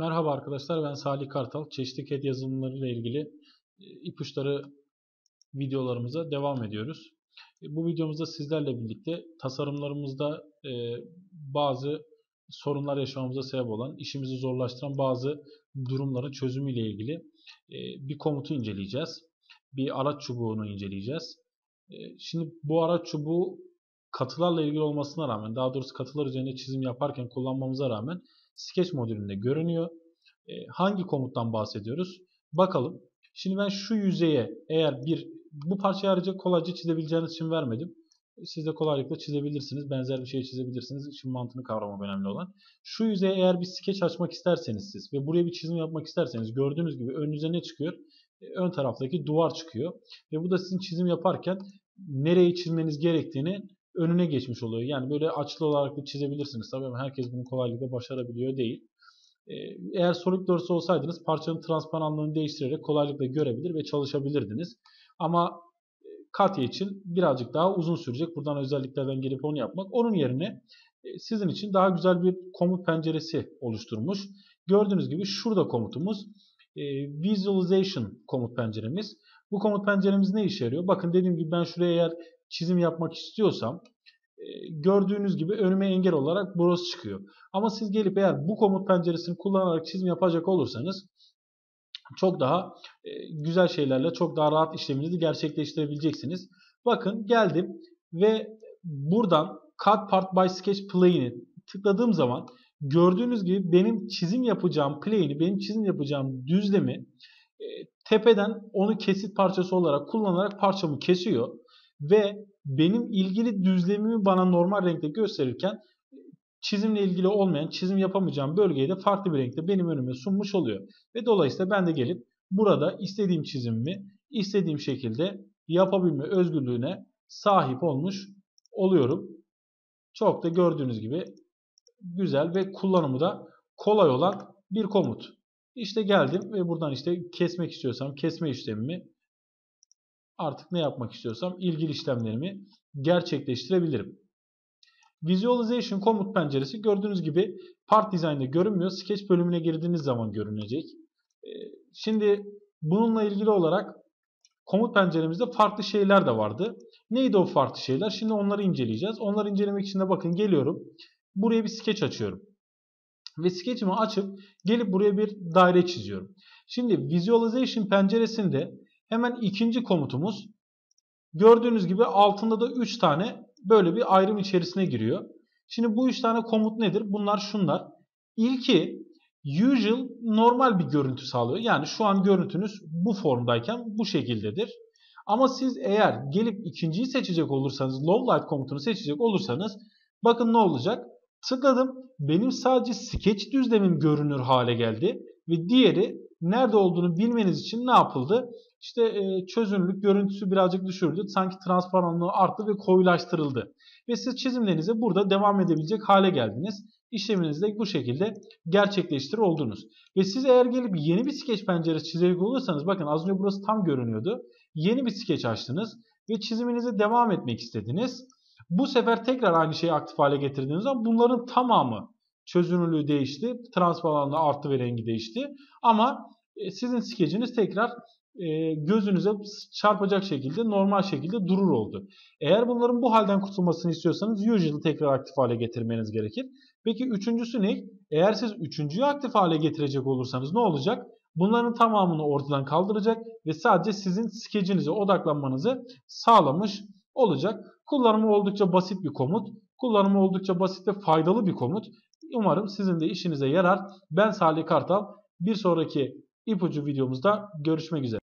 Merhaba arkadaşlar ben Salih Kartal. Çeşitli CAD yazılımları ile ilgili e, ipuçları videolarımıza devam ediyoruz. E, bu videomuzda sizlerle birlikte tasarımlarımızda e, bazı sorunlar yaşamamıza sebep olan, işimizi zorlaştıran bazı durumların çözümü ile ilgili bir komutu inceleyeceğiz. Bir araç çubuğunu inceleyeceğiz. Şimdi bu araç çubuğu katılarla ilgili olmasına rağmen, daha doğrusu katılar üzerinde çizim yaparken kullanmamıza rağmen Sketch modülünde görünüyor. E, hangi komuttan bahsediyoruz? Bakalım. Şimdi ben şu yüzeye eğer bir bu parçayı ayrıca kolayca çizebileceğiniz için vermedim. Siz de kolaylıkla çizebilirsiniz. Benzer bir şey çizebilirsiniz. İşin mantığını kavramak önemli olan. Şu yüzeye eğer bir sketch açmak isterseniz siz ve buraya bir çizim yapmak isterseniz gördüğünüz gibi önünüze ne çıkıyor? E, ön taraftaki duvar çıkıyor. Ve bu da sizin çizim yaparken nereye çizmeniz gerektiğini önüne geçmiş oluyor. Yani böyle açılı olarak da çizebilirsiniz. Tabii ama herkes bunu kolaylıkla başarabiliyor değil. Ee, eğer SolidWorks olsaydınız parçanın transparanlığını değiştirerek kolaylıkla görebilir ve çalışabilirdiniz. Ama e, Katya için birazcık daha uzun sürecek. Buradan özelliklerden gelip onu yapmak. Onun yerine e, sizin için daha güzel bir komut penceresi oluşturmuş. Gördüğünüz gibi şurada komutumuz e, Visualization komut penceremiz. Bu komut penceremiz ne işe yarıyor? Bakın dediğim gibi ben şuraya eğer çizim yapmak istiyorsam e, gördüğünüz gibi önüme engel olarak burası çıkıyor. Ama siz gelip eğer bu komut penceresini kullanarak çizim yapacak olursanız çok daha e, güzel şeylerle çok daha rahat işleminizi gerçekleştirebileceksiniz. Bakın geldim ve buradan Cut Part by Sketch Plane'i tıkladığım zaman gördüğünüz gibi benim çizim yapacağım plane'i, benim çizim yapacağım düzlemi e, tepeden onu kesit parçası olarak kullanarak parçamı kesiyor ve benim ilgili düzlemimi bana normal renkte gösterirken çizimle ilgili olmayan, çizim yapamayacağım bölgeyi de farklı bir renkte benim önüme sunmuş oluyor. Ve dolayısıyla ben de gelip burada istediğim çizimimi istediğim şekilde yapabilme özgürlüğüne sahip olmuş oluyorum. Çok da gördüğünüz gibi güzel ve kullanımı da kolay olan bir komut. İşte geldim ve buradan işte kesmek istiyorsam kesme işlemimi artık ne yapmak istiyorsam ilgili işlemlerimi gerçekleştirebilirim. Visualization komut penceresi gördüğünüz gibi Part Design'de görünmüyor. Sketch bölümüne girdiğiniz zaman görünecek. Ee, şimdi bununla ilgili olarak komut penceremizde farklı şeyler de vardı. Neydi o farklı şeyler? Şimdi onları inceleyeceğiz. Onları incelemek için de bakın geliyorum. Buraya bir sketch açıyorum. Ve sketch'imi açıp gelip buraya bir daire çiziyorum. Şimdi Visualization penceresinde Hemen ikinci komutumuz gördüğünüz gibi altında da 3 tane böyle bir ayrım içerisine giriyor. Şimdi bu 3 tane komut nedir? Bunlar şunlar. İlki usual normal bir görüntü sağlıyor. Yani şu an görüntünüz bu formdayken bu şekildedir. Ama siz eğer gelip ikinciyi seçecek olursanız, low light komutunu seçecek olursanız bakın ne olacak? Tıkladım. Benim sadece sketch düzlemim görünür hale geldi. Ve diğeri nerede olduğunu bilmeniz için ne yapıldı? İşte e, çözünürlük görüntüsü birazcık düşürdü. Sanki transparanlığı arttı ve koyulaştırıldı. Ve siz çizimlerinize burada devam edebilecek hale geldiniz. İşleminizi de bu şekilde gerçekleştirir oldunuz. Ve siz eğer gelip yeni bir sketch penceresi çizecek olursanız bakın az önce burası tam görünüyordu. Yeni bir sketch açtınız ve çiziminize devam etmek istediniz. Bu sefer tekrar aynı şeyi aktif hale getirdiğiniz zaman bunların tamamı çözünürlüğü değişti. Transparanlığı arttı ve rengi değişti. Ama e, sizin skeciniz tekrar e, gözünüze çarpacak şekilde normal şekilde durur oldu. Eğer bunların bu halden kurtulmasını istiyorsanız usual'ı tekrar aktif hale getirmeniz gerekir. Peki üçüncüsü ne? Eğer siz üçüncüyü aktif hale getirecek olursanız ne olacak? Bunların tamamını ortadan kaldıracak ve sadece sizin skecinize odaklanmanızı sağlamış olacak. Kullanımı oldukça basit bir komut. Kullanımı oldukça basit ve faydalı bir komut. Umarım sizin de işinize yarar. Ben Salih Kartal. Bir sonraki ipucu videomuzda görüşmek üzere.